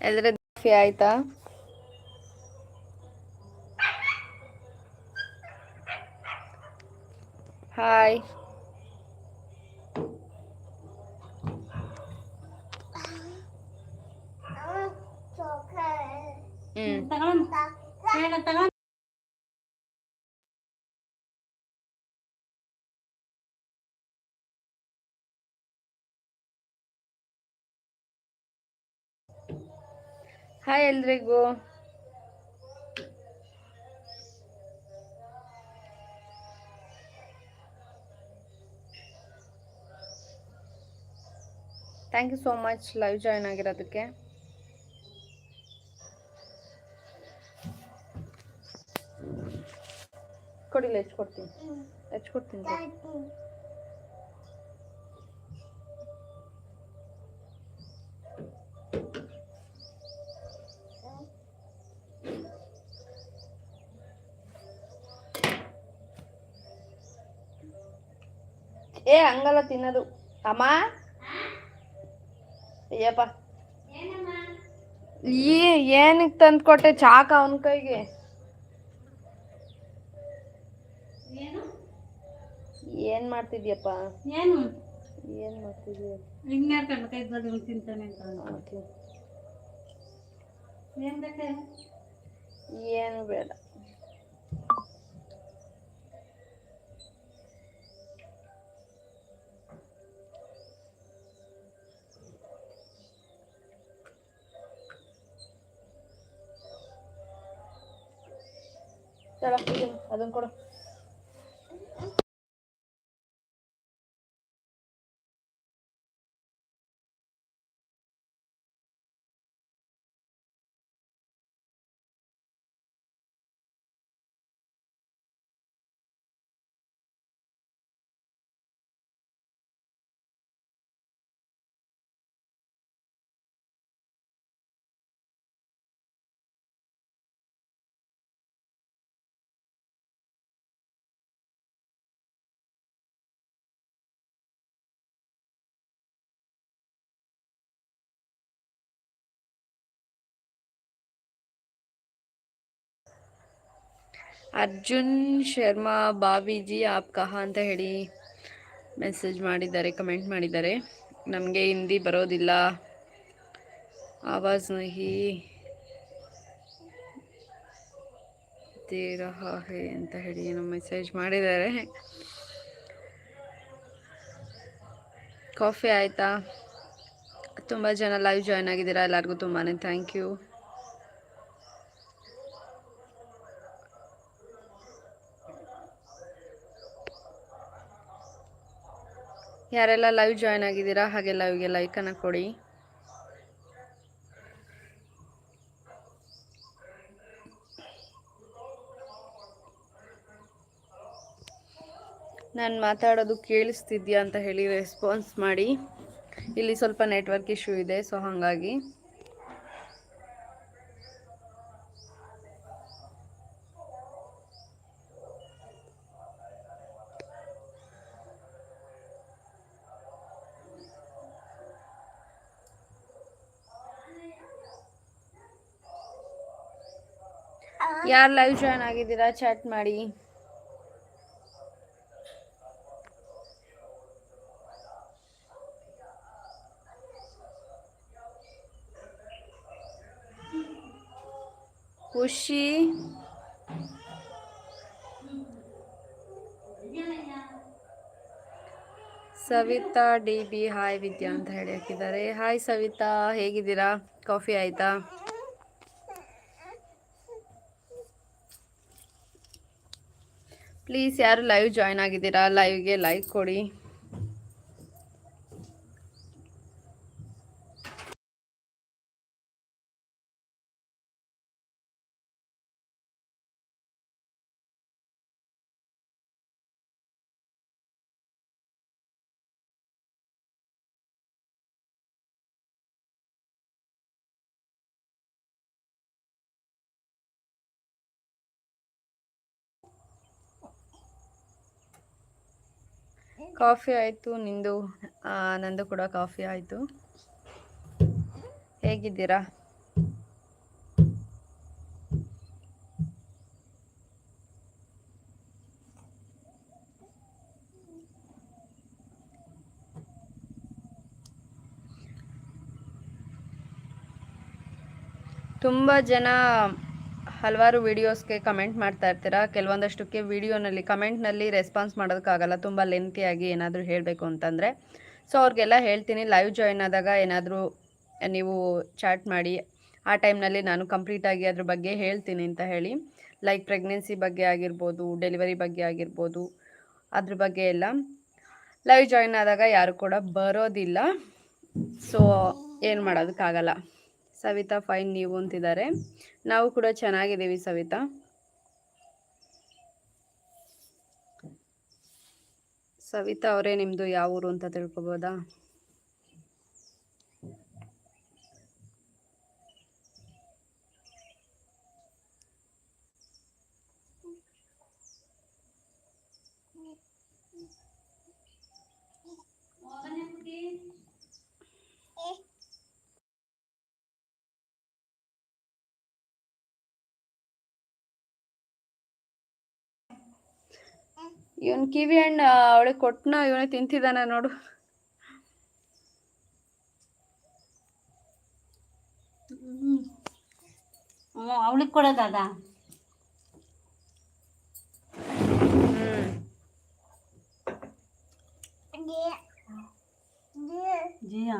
ಎಲ್ರ ಕಾಫಿ ಆಯ್ತಾ? Hi hmm. Hi ಎಲ್ರಿಗೂ thank you so much live join ಆಗಿರೋದಕ್ಕೆ. ಕೊಡಿಲ್ಲ ಹೆಚ್ಚು ಕೊಡ್ತೀನಿ. ಏ ಹಂಗಲ್ಲ ತಿನ್ನೋದು. ಅಮ್ಮ? ಅಯ್ಯಪ್ಪ. ಈ ಏನಕ್ಕೆ ತಂದು ಕೊಟ್ಟೆ ಚಾಕ ಅವನ ಕೈಗೆ? ಏನ್? ಮಾಡ್ತಿದ್ಯಪ್ಪ? ಏನು? ಏನ್ ಮಾಡ್ತಿದ್ಯ? ಕಣ್ಣು ಕೈ ತಿಂತಾನೆ ಅಂತ ಬೇಕು? ಏನು ಬೇಡ. ಚಲ ಅದನ್ನ ಕೊಡು ಅರ್ಜುನ್ ಶರ್ಮಾ ಬಾವಿಜಿ ಆಪ್ ಕಹ ಅಂತ ಹೇಳಿ ಮೆಸೇಜ್ ಮಾಡಿದ್ದಾರೆ ಕಮೆಂಟ್ ಮಾಡಿದ್ದಾರೆ. ನಮಗೆ ಹಿಂದಿ ಬರೋದಿಲ್ಲ. ಆವಾಜ್ ನಹಿ ದೇ ರಹಾ ಹೇ ಅಂತ ಹೇಳಿ ಏನೋ ಮೆಸೇಜ್ ಮಾಡಿದ್ದಾರೆ. ಕಾಫಿ ಆಯಿತಾ? ತುಂಬ ಜನ ಲೈವ್ ಜಾಯ್ನ್ ಆಗಿದ್ದೀರಾ? ಎಲ್ಲರಿಗೂ ತುಂಬಾ ಥ್ಯಾಂಕ್ ಯು ಯಾರೆಲ್ಲ ಲೈವ್ ಜಾಯ್ನ್ ಆಗಿದ್ದೀರಾ, ಹಾಗೆ ಲೈವ್ಗೆ ಲೈಕನ್ನು ಕೊಡಿ. ನಾನು ಮಾತಾಡೋದು ಕೇಳಿಸ್ತಿದ್ಯಾ ಅಂತ ಹೇಳಿ ರೆಸ್ಪಾನ್ಸ್ ಮಾಡಿ. ಇಲ್ಲಿ ಸ್ವಲ್ಪ ನೆಟ್ವರ್ಕ್ ಇಶ್ಯೂ ಇದೆ ಸೊ ಹಾಗಾಗಿ. ಯಾರು ಲೈವ್ ಜಾಯ್ನ್ ಆಗಿದ್ದೀರಾ? ಚಾಟ್ ಮಾಡಿ. Khushi Savitha D B hi Vidya ಅಂತ ಹೇಳಿ ಹಾಕಿದ್ದಾರೆ. ಹಾಯ್ ಸವಿತಾ, ಹೇಗಿದ್ದೀರಾ? ಕಾಫಿ ಆಯ್ತಾ? ಪ್ಲೀಸ್ ಯಾರು ಲೈವ್ ಜಾಯ್ನ್ ಆಗಿದ್ದೀರಾ? ಲೈವ್ಗೆ ಲೈಕ್ ಕೊಡಿ. ಕಾಫಿ ಆಯ್ತು ನಿಂದು ನಂದು ಕೂಡ ಕಾಫಿ ಆಯ್ತು. ಹೇಗಿದ್ದೀರಾ? ತುಂಬಾ ಜನ ಹಲವಾರು ವಿಡಿಯೋಸ್ಗೆ ಕಮೆಂಟ್ ಮಾಡ್ತಾ ಇರ್ತೀರಾ? ಕೆಲವೊಂದಷ್ಟಕ್ಕೆ ವಿಡಿಯೋನಲ್ಲಿ, ಕಮೆಂಟ್ನಲ್ಲಿ ರೆಸ್ಪಾನ್ಸ್ ಮಾಡೋದಕ್ಕಾಗಲ್ಲ, ತುಂಬ ಲೆಂತಿಯಾಗಿ ಏನಾದರೂ ಹೇಳಬೇಕು ಅಂತಂದರೆ. ಸೊ ಅವ್ರಿಗೆಲ್ಲ ಹೇಳ್ತೀನಿ ಲೈವ್ ಜಾಯಿನ್ ಆದಾಗ ಏನಾದರೂ ನೀವು ಚಾಟ್ ಮಾಡಿ, ಆ ಟೈಮ್ನಲ್ಲಿ ನಾನು ಕಂಪ್ಲೀಟಾಗಿ ಅದ್ರ ಬಗ್ಗೆ ಹೇಳ್ತೀನಿ ಅಂತ ಹೇಳಿ. ಲೈಕ್ ಪ್ರೆಗ್ನೆನ್ಸಿ ಬಗ್ಗೆ ಆಗಿರ್ಬೋದು ಡೆಲಿವರಿ ಬಗ್ಗೆ ಆಗಿರ್ಬೋದು, ಅದ್ರ ಬಗ್ಗೆ ಎಲ್ಲ. ಲೈವ್ ಜಾಯಿನ್ ಆದಾಗ ಯಾರು ಕೂಡ ಬರೋದಿಲ್ಲ. ಸೊ ಏನು ಮಾಡೋದಕ್ಕಾಗಲ್ಲ. ಸವಿತಾ, ಫೈನ್ ನೀವು ಅಂತಿದ್ದಾರೆ. ನಾವು ಕೂಡ ಚೆನ್ನಾಗಿದ್ದೀವಿ ಸವಿತಾ. ಸವಿತಾ ಅವರೇ ನಿಮ್ಮದು ಯಾವ ಊರು ಅಂತ ತಿಳ್ಕೊಬೋದಾ? ಇವನ್ ಕಿವಿ ಹಣ್ಣು ಅವಳಿಗೆ ಕೊಟ್ಟನ ಇವನೇ ತಿಂತಿದ್ದಾನೆ ನೋಡು. ಅವಳಿಗೆ ಕೊಡೋದಾದ ಜಿಯಾ? ಬಿದ್ದಿಯಾ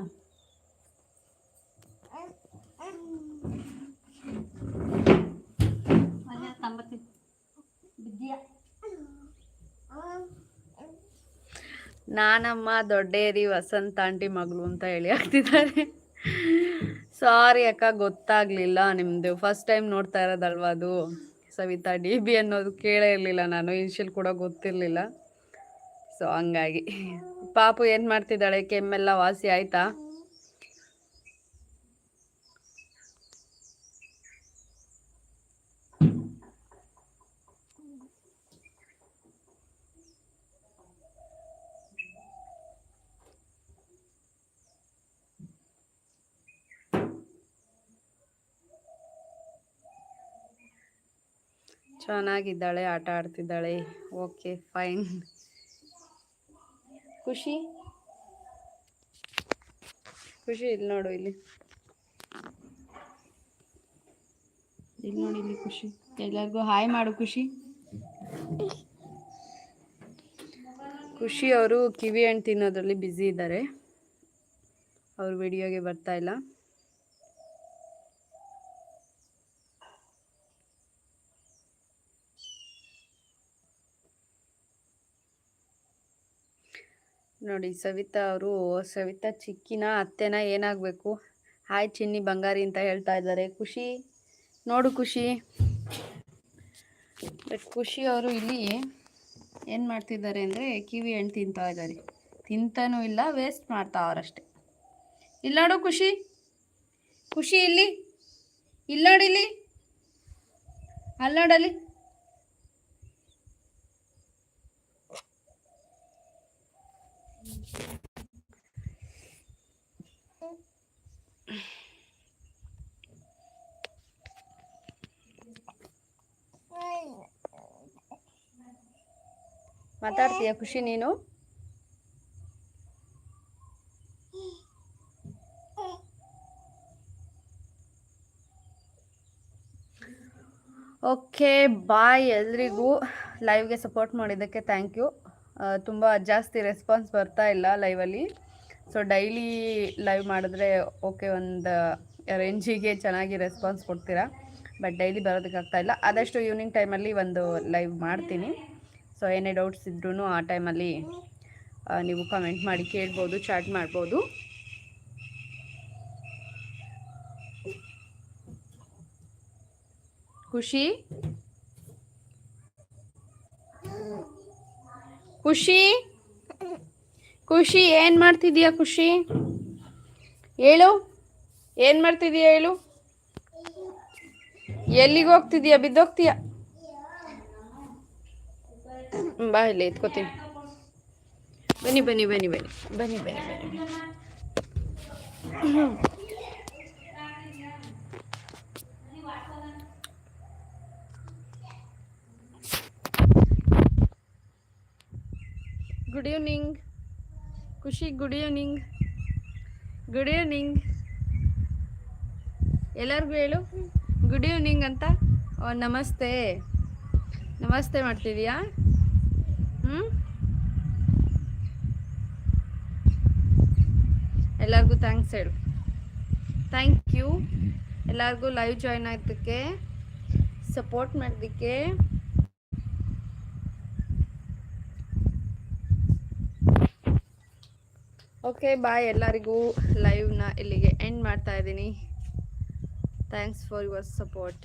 ನಾನಮ್ಮ, ದೊಡ್ಡೇರಿ, ವಸಂತ ಆಂಟಿ ಮಗಳು ಅಂತ ಹೇಳಿ ಹಾಕ್ತಿದ್ದಾರೆ. ಸಾರಿ ಅಕ್ಕ, ಗೊತ್ತಾಗ್ಲಿಲ್ಲ ನಿಮ್ದು. ಫಸ್ಟ್ ಟೈಮ್ ನೋಡ್ತಾ ಇರೋದಲ್ವಾ ಅದು? ಸವಿತಾ ಡಿ ಬಿ ಅನ್ನೋದು ಕೇಳೇ ಇರಲಿಲ್ಲ ನಾನು. ಇನ್ಶಿಯಲ್ ಕೂಡ ಗೊತ್ತಿರಲಿಲ್ಲ. ಸೊ ಹಂಗಾಗಿ. ಪಾಪು ಏನು ಮಾಡ್ತಿದ್ದಾಳೆ? ಕೆಮ್ಮೆಲ್ಲ ವಾಸಿ ಆಯ್ತಾ? ಚೆನ್ನಾಗಿದ್ದಾಳೆ ಆಟ ಆಡ್ತಿದ್ದಾಳೆ. ಓಕೆ ಫೈನ್ ಖುಷಿ? ಖುಷಿ ಇಲ್ಲಿ ನೋಡು ಇಲ್ಲಿ. ಇಲ್ಲಿ ನೋಡಿ ಇಲ್ಲಿ ಖುಷಿ. ಎಲ್ಲರಿಗೂ ಹಾಯ್ ಮಾಡು ಖುಷಿ. ಖುಷಿ ಅವರು ಕಿವಿ ಹಣ್ಣು ತಿನ್ನೋದ್ರಲ್ಲಿ ಬ್ಯುಸಿ ಇದ್ದಾರೆ ಅವ್ರ ವಿಡಿಯೋಗೆ ಬರ್ತಾ ಇಲ್ಲ. ನೋಡಿ ಸವಿತಾ ಅವರು, ಸವಿತಾ ಚಿಕ್ಕಿನ ಅತ್ತೆನ ಏನಾಗಬೇಕು? ಹಾಯ್ ಚಿನ್ನಿ ಬಂಗಾರಿ ಅಂತ ಹೇಳ್ತಾ ಇದ್ದಾರೆ. ಖುಷಿ? ನೋಡು ಖುಷಿ. ಬಟ್ ಖುಷಿ ಅವರು ಇಲ್ಲಿ ಏನು ಮಾಡ್ತಿದ್ದಾರೆ ಅಂದರೆ ಕಿವಿ ಹಣ್ಣು ತಿಂತಾ ಇದ್ದಾರೆ. ತಿಂತಾನೂ ಇಲ್ಲ ವೇಸ್ಟ್ ಮಾಡ್ತಾವ್ರಷ್ಟೆ ಇಲ್ಲ ನೋಡು ಖುಷಿ. ಖುಷಿ ಇಲ್ಲಿ. ಇಲ್ಲಿ. ನೋಡಲ್ಲಿ. ಮಾತಾಡ್ತೀಯ ಖುಷಿ ನೀನು? ಓಕೆ, ಬಾಯ್ ಎಲ್ರಿಗೂ. ಲೈವ್ಗೆ ಸಪೋರ್ಟ್ ಮಾಡಿದ್ದಕ್ಕೆ ಥ್ಯಾಂಕ್ ಯು. ತುಂಬ ಜಾಸ್ತಿ ರೆಸ್ಪಾನ್ಸ್ ಬರ್ತಾ ಇಲ್ಲ ಲೈವಲ್ಲಿ. ಸೊ, ಡೈಲಿ ಲೈವ್ ಮಾಡಿದ್ರೆ ಓಕೆ ಒಂದು ರೇಂಜಿಗೆ ಚೆನ್ನಾಗಿ ರೆಸ್ಪಾನ್ಸ್ ಕೊಡ್ತೀರಾ. ಬಟ್ ಡೈಲಿ ಬರೋದಕ್ಕಾಗ್ತಾ ಇಲ್ಲ. ಆದಷ್ಟು ಈವ್ನಿಂಗ್ ಟೈಮಲ್ಲಿ ಒಂದು ಲೈವ್ ಮಾಡ್ತೀನಿ. ಸೊ ಏನೇ ಡೌಟ್ಸ್ ಇದ್ರೂ ಆ ಟೈಮಲ್ಲಿ ನೀವು ಕಮೆಂಟ್ ಮಾಡಿ ಕೇಳ್ಬೋದು ಚಾಟ್ ಮಾಡ್ಬೋದು. ಖುಷಿ? ಖುಷಿ? ಖುಷಿ, ಏನು ಮಾಡ್ತಿದೀಯ ಖುಷಿ? ಹೇಳು, ಏನು ಮಾಡ್ತಿದೀಯ ಹೇಳು? ಎಲ್ಲಿಗೆ ಹೋಗ್ತಿದೀಯ, ಬಿದ್ದೋಗ್ತೀಯ? ಬಾ ಇಲ್ಲಿ ಎತ್ಕೋತೀನಿ. ಬನ್ನಿ ಬನ್ನಿ ಬನ್ನಿ ಬನ್ನಿ ಬನ್ನಿ ಬನ್ನಿ ಬನ್ನಿ. Good evening Khushi good evening good evening ಎಲ್ಲರಿಗೂ ಹೇಳು. ಗುಡ್ ಈವ್ನಿಂಗ್ ಅಂತ. ನಮಸ್ತೆ. ನಮಸ್ತೆ ಮಾಡ್ತಿದ್ಯಾ? ಎಲ್ಲರಿಗೂ ಥ್ಯಾಂಕ್ಸ್ ಹೇಳು. ಥ್ಯಾಂಕ್ ಯು ಎಲ್ಲರಿಗೂ ಲೈವ್ ಜಾಯ್ನ್ ಆಗಿದ್ದಕ್ಕೆ ಸಪೋರ್ಟ್ ಮಾಡಿದ್ದಕ್ಕೆ ಓಕೆ ಬಾಯ್ ಎಲ್ಲರಿಗೂ. ಲೈವ್ನ ಇಲ್ಲಿಗೆ ಎಂಡ್ ಮಾಡ್ತಾ ಇದ್ದೀನಿ. Thanks for your support